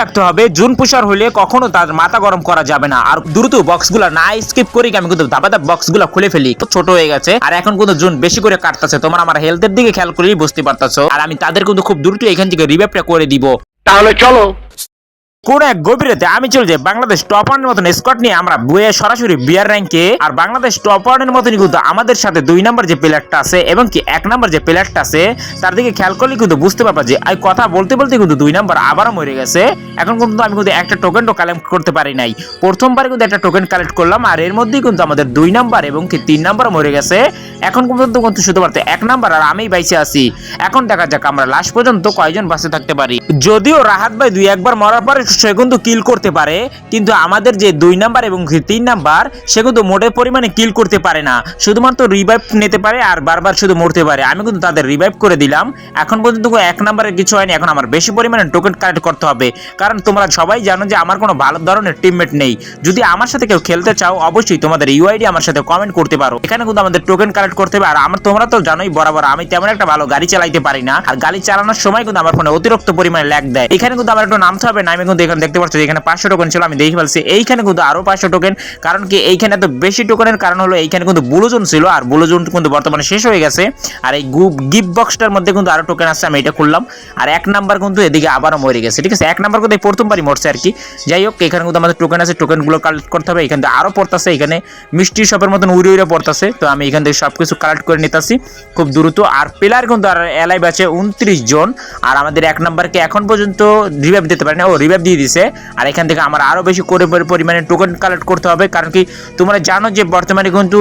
রাখতে হবে, জুন পুষার হলে কখনো তার মাথা গরম করা যাবে না। আর দ্রুত বক্স বক্সগুলো না স্কিপ করি আমি কিন্তু ধাপা ধাপ বক্সগুলো খুলে ফেলি। ছোট হয়ে গেছে। আর এখন কিন্তু জুন বেশি করে কাটতেছে। তোমার আমার হেলথ এর দিকে খেয়াল করেই বুঝতে পারতেছো। আর আমি তাদের কিন্তু খুব দ্রুত এখান থেকে রিভাইভটা করে দিব। তাহলে চলো। কোন এক গভীরতে আমি চলে যাই বাংলাদেশ টপ ওয়ানের মতন স্কট নিয়ে আমরা বইয়ে সরাসরি বিয়ার র্যাঙ্কে আর বাংলাদেশ টপ ওয়ানের মতনই কিন্তু আমাদের সাথে দুই নাম্বার যে প্লেয়ারটা আছে এবং কি এক নাম্বার যে প্লেয়ারটা আছে, তার দিকে খেয়াল করলে কিন্তু বুঝতে পারবা যে এই কথা বলতে বলতে কিন্তু দুই নাম্বার আবারও মরে গেছে। এখন কিন্তু আমি কিন্তু একটা টোকেনও কালেক্ট করতে পারি নাই। প্রথমবার কিন্তু একটা টোকেন কালেক্ট করলাম, আর এর মধ্যেই কিন্তু আমাদের দুই নাম্বার এবং কি তিন নাম্বার মরে গেছে। এখন পর্যন্ত কিন্তু শুধুমাত্র এক নাম্বার আর আমি বাইসে আছি। এখন দেখা যাক আমরা লাস্ট পর্যন্ত কয়জন বাসে থাকতে পারি। যদিও রাহাত ভাই দুই একবার মরার পরে সে কিন্তু কিল করতে পারে, কিন্তু আমাদের যে দুই নাম্বার এবং তিন নাম্বার, সে কিন্তু মোটের পরিমাণে কিল করতে পারে না। শুধুমাত্র রিভাইভ নিতে পারে আর বারবার শুধু মরতে পারে। আমি কিন্তু তাদের রিভাইভ করে দিলাম। এখন পর্যন্ত এক নাম্বারের কিছু হয়নি। এখন আমার বেশি পরিমাণে টোকেন কালেক্ট করতে হবে। কারণ তোমরা সবাই জানো যে আমার কোনো ভালো ধরনের টিমমেট নেই। যদি আমার সাথে কেউ খেলতে চাও, অবশ্যই তোমাদের ইউআইডি আমার সাথে কমেন্ট করতে পারো। এখানে কিন্তু আমাদের টোকেন কালেক্ট করতে হবে। আর আমার তোমরা তো জানোই বরাবর, আমি তেমন একটা ভালো গাড়ি চালাইতে পারি না। আর গাড়ি চালানোর সময় কিন্তু আমার ফোনে অতিরিক্ত পরিমাণে ল্যাগ দেয়। এখানে কিন্তু আমার একটু নামতে হবে, না আমি কিন্তু এখানে দেখতে পাচ্ছি এখানে পাঁচশো টোকেন ছিল, আমি দেখে ফেলছি। এইখানে কিন্তু আরও পাঁচশো টোকেন কারণ কি এইখানে এত বেশি টোকেনের কারণ হলো এইখানে কিন্তু বুলোজন ছিল, আর বুলোজন কিন্তু বর্তমানে শেষ হয়ে গেছে। আর এই গিফট বক্সটার মধ্যে কিন্তু আরও টোকেন আছে, আমি এটা খুললাম। আর এক নাম্বার কিন্তু এদিকে আবারও মরে গেছে, ঠিক আছে? এক নাম্বার কিন্তু এই প্রথমবারই মরছে আর কি। যাই হোক, এখানে কিন্তু আমাদের টোকেন আছে টোকেনগুলো কালেক্ট করতে হবে। এখানে আরও পড়তেছে, এখানে মিষ্টি শপের মতন উড়ে উড়ে পড়তেছে। তো আমি এখান থেকে সবকিছু কালেক্ট করে নিতেছি খুব দ্রুত। আর প্লেয়ার কিন্তু আর এলাইভ আছে উনত্রিশ জন। আর আমাদের এক নাম্বারকে এখন পর্যন্ত রিভাইভ দিতে পারে না ও রিভাইভ দিয়ে দিছে। আর এখান থেকে আমার আরও বেশি করে পরিমাণে টোকেন কালেক্ট করতে হবে। কারণ কি, তোমরা জানো যে বর্তমানে কিন্তু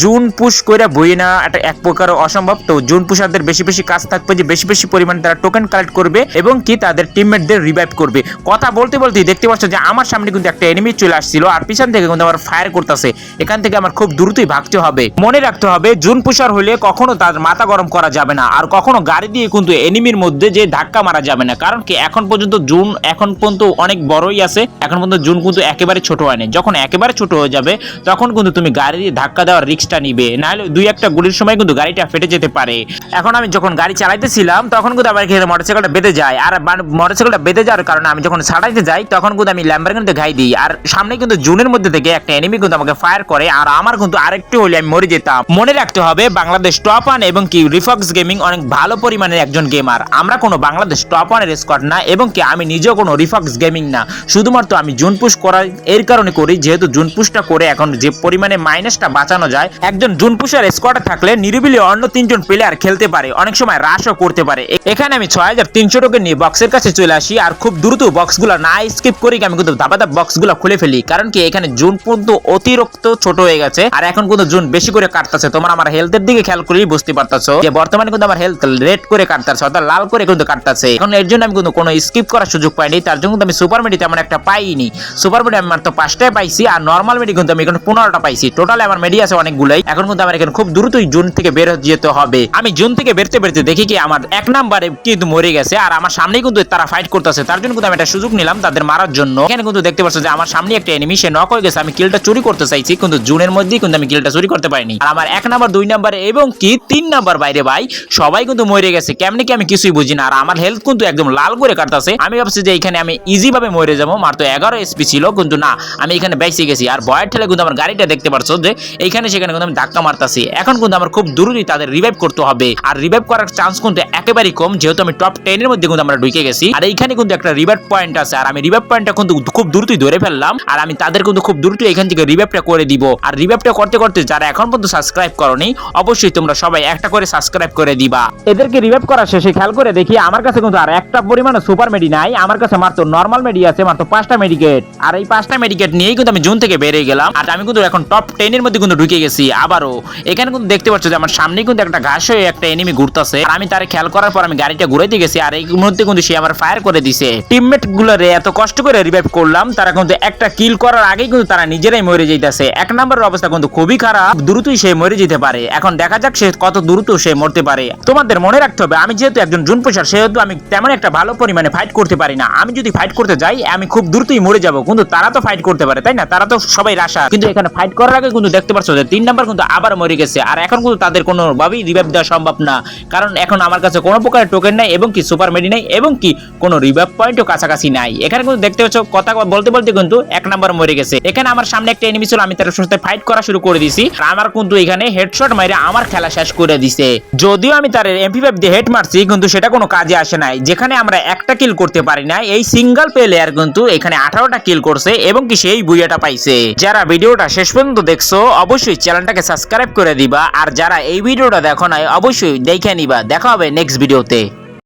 জুন পুশ করে বই না, এটা এক প্রকার অসম্ভব। তো জুন পুষারদের বেশি বেশি কাজ থাকবে যে বেশি বেশি পরিমাণে তারা টোকেন কালেক্ট করবে এবং কি তাদের টিমমেটদের রিভাইভ করবে। কথা বলতে বলতে দেখতে পাচ্ছ যে আমার সামনে কিন্তু একটা এনিমি চলে আসছিল আর পিছন থেকে কিন্তু আমার ফায়ার করতেছে। এখান থেকে আমার খুব দ্রুতই ভাগতে হবে। মনে রাখতে হবে, জুন পুষার হলে কখনো তার মাথা গরম করা যাবে না আর কখনো গাড়ি দিয়ে কিন্তু এনিমির মধ্যে যে ধাক্কা মারা যাবে না। কারণ কি এখন পর্যন্ত জুন, এখন পর্যন্ত অনেক বড়ই আছে, এখন পর্যন্ত জুন কিন্তু একেবারে ছোট হয়নি। যখন একেবারে ছোট হয়ে যাবে, তখন কিন্তু তুমি গাড়ি দিয়ে ধাক্কা দেওয়ার রিস্কটা নিবে। নাহলে দুই একটা গুলির সময় কিন্তু গাড়িটা ফেটে যেতে পারে। এখন আমি যখন গাড়ি চালাইতেছিলাম, তখন কিন্তু আমার এখানে মোটরসাইকেলটা বেঁধে যায়। আর মোটরসাইকেলটা বেঁধে যাওয়ার কারণে আমি যখন ছাড়াইতে যাই, তখন কিন্তু আমি ল্যাম্বারগানিতে ঘাই দিই। আর সামনে কিন্তু জুনের মধ্যে থেকে একটা এনিমি কিন্তু আমাকে ফায়ার করে। আর আমার কিন্তু আরেকটু হলে আমি মরে যেতাম। মনে রাখতে হবে, বাংলাদেশ টপ ওয়ান এবং কি রিফক্স গেমিং অনেক ভালো পরিমাণের একজন গেমার আমরা কোনো বাংলাদেশ টপ ওয়ানের স্কট না এবং কি আমি নিজেও কোনো রিফক্স গেমিং না। শুধুমাত্র আমি জুন পুশ করা এর কারণে করি, যেহেতু জুন পুশটা করে এখন যে পরিমাণে মাইনাসটা বাঁচানো যায় একজন জুন পুষার স্কোয়াডে থাকলে নিরিবিলি অন্য তিনজন প্লেয়ার খেলতে পারে, অনেক সময় হ্রাসও করতে পারে। এখানে আমি ছয় হাজার তিনশো টোকেন নিয়ে বক্সের কাছে চলে আসি, আর খুব দ্রুত বক্সগুলো না স্কিপ করি আমি কিন্তু ধাপা ধাপ বক্সগুলো খুলে ফেলি। কারণ কি, এখানে জুন পর্যন্ত অতিরিক্ত ছোট হয়ে গেছে, আর এখন কিন্তু জুন বেশি করে কাটতেছে। তোমার আমার হেলথের দিকে খেয়াল করেই বুঝতে পারতেছো যে, বর্তমানে কিন্তু আমার হেলথ রেড করে কাটতেছে, অর্থাৎ লাল করে কিন্তু কাটতেছে। এখন এর জন্য আমি কিন্তু কোনো স্কিপ করার সুযোগ পাইনি, তার জন্য কিন্তু আমি সুপার মেডি তেমন একটা পাইনি। সুপার মেডি আমি মাত্র পাঁচটায় পাইছি, আর নর্মাল মেডি কিন্তু আমি এখানে পনেরোটা পাইছি। টোটাল আমার মেডি আছে অনেকগুলাই। এখন কিন্তু আমার এখানে খুব দ্রুতই জুন থেকে বের যেতে হবে। আমি জুন থেকে বেরতে বেরতে দেখি কি আমার এক নাম্বারে কিন্তু মরে গেছে আর আমার সামনেই কিন্তু তারা ফাইট করতেছে। তার জন্য কিন্তু আমি একটা সুযোগ নিলাম তাদের মারার জন্য। এখানে কিন্তু দেখতে পাচ্ছ যে আমার সামনে একটা এনিমি সে নক হয়ে গেছে। আমি কিলটা চুরি করতে চাইছি, কিন্তু জুনের মধ্যেই কিন্তু আমি কিলটা চুরি করতে পারিনি। আর আমার এক নাম্বার, দুই নাম্বার এবং কি তিন নাম্বার বাইরে ভাই, সবাই কিন্তু মরে গেছে। কেমনে কি আমি কিছুই বুঝি না। আর আমার হেলথ কিন্তু একদম লাল করে কাটতেছে। আমি ভাবছি যে এখানে আমি ইজি ভাবে মরে যাব। মাত্র এগারো এসপি ছিল, কিন্তু না, আমি এখানে বেঁচে গেছি। আর বয়ের ঠেলে কিন্তু আমার গাড়িটা দেখতে পারছ যে, এইখানে সেখানে কিন্তু আমি ধাক্কা মারতাছি। এখন কিন্তু আমার খুব দ্রুতই তাদের রিভাইভ করতে হবে। আর রিভাইভ করার চান্স কিন্তু একেবারেই কম, যেহেতু আমি টপ টেন এর মধ্যে কিন্তু আমরা ঢুকে গেছি। আর এইখানে কিন্তু একটা রিভাইভ পয়েন্ট আছে। আর আমি রিভাইভ পয়েন্টটা কিন্তু খুব দ্রুতই ধরে ফেললাম। আর আমি তাদের কিন্তু খুব দ্রুত এখান থেকে রিভাইভটা করে দিব। আর রিভাইভটা করতে করতে যারা এখন পর্যন্ত সাবস্ক্রাইব করনি, অবশ্যই তোমরা সবাই একটা করে সাবস্ক্রাইব করে দিবা। এদেরকে রিভাইভ করার শেষে খেয়াল করে দেখি আমার কাছে কিন্তু আর একটা পরিমাণে সুপার মেডি নাই। আমার কাছে মাত্র নর্মাল মেডি আছে, মাত্র পাঁচটা মেডিকেট আর এই পাঁচটা মেডিকেট নিয়েই কিন্তু আমি জুন থেকে বেরিয়ে গেলাম। আর আমি কিন্তু এখন টপ টেন এর মধ্যে কিন্তু ঢুকে গেছি, আবারও। এখানে কিন্তু দেখতে পাচ্ছ যে আমার সামনে কিন্তু একটা ঘাস হয়ে একটা এনিমি ঘুরতেছে। আর আমি তারে খেয়াল করার পর আমি গাড়িটা ঘুরাইতে গেছি, আর এই মুহূর্তে কিন্তু সে আমার ফায়ার করে দিছে। টিমমেট গুলোরে এত কষ্ট করে রিভাইভ করলাম, তারা কিন্তু একটা কিল করার আগেই কিন্তু তারা নিজেরাই মরে যাইতেছে। এক নম্বরের অবস্থা কিন্তু খুবই খারাপ, দ্রুতই সে মরে যেতে পারে। এখন দেখা যাক সে কত দ্রুত সে মরতে পারে। তোমাদের মনে রাখতে হবে, আমি যেহেতু একজন জুন পোষার সেহেতু আমি তেমন একটা ভালো পরিমাণে ফাইট করতে পারি না। আমি যদি ফাইট করতে যাই, আমি খুব দ্রুতই মরে যাব। কিন্তু তারা তো ফাইট করতে পারে, তাই না? তারা তো সবাই রাশা কিন্তু এখানে ফাইট করার আগে কিন্তু দেখতে পাচ্ছ যে তিন নাম্বার কিন্তু আবার মরে গেছে। আর এখন কিন্তু তাদের কোনোভাবেই রিভাইভ দেওয়া সম্ভব না। কারণ এখন আমার কাছে কোনো প্রকারের টোকেন নাই এবং কি সুপার মেডি নাই এবং কি কোনো রিভাইভ পয়েন্টও কাছাকাছি নাই। এখানে কিন্তু দেখতে পাচ্ছ কথা বলতে বলতে কিন্তু এক নাম্বার মরে গেছে। এখানে আমার সামনে একটা এনিমি ছিল, আমি তার সাথে ফাইট করা শুরু করে দিছি আর আমার কিন্তু এখানে হেডশট মাইরে আমার খেলা শেষ করে দিছে। যদিও আমি তার এমপি ফাইভ দিয়ে হেড মারছি, কিন্তু সেটা কোনো কাজে আসে নাই। যেখানে আমরা একটা কিল করতে পারি না এই সিঙ্গেল প্লেয়ার কিন্তু এখানে আঠারোটা কিল করছে এবং কি সেই বুইয়াটা পাইছে। যারা ভিডিওটা শেষ পর্যন্ত দেখছ, অবশ্যই চ্যানেলটাকে সাবস্ক্রাইব করে দিবা। আর যারা এই ভিডিওটা দেখো নাই, অবশ্যই দেখে নিবা। দেখা হবে নেক্সট ভিডিওতে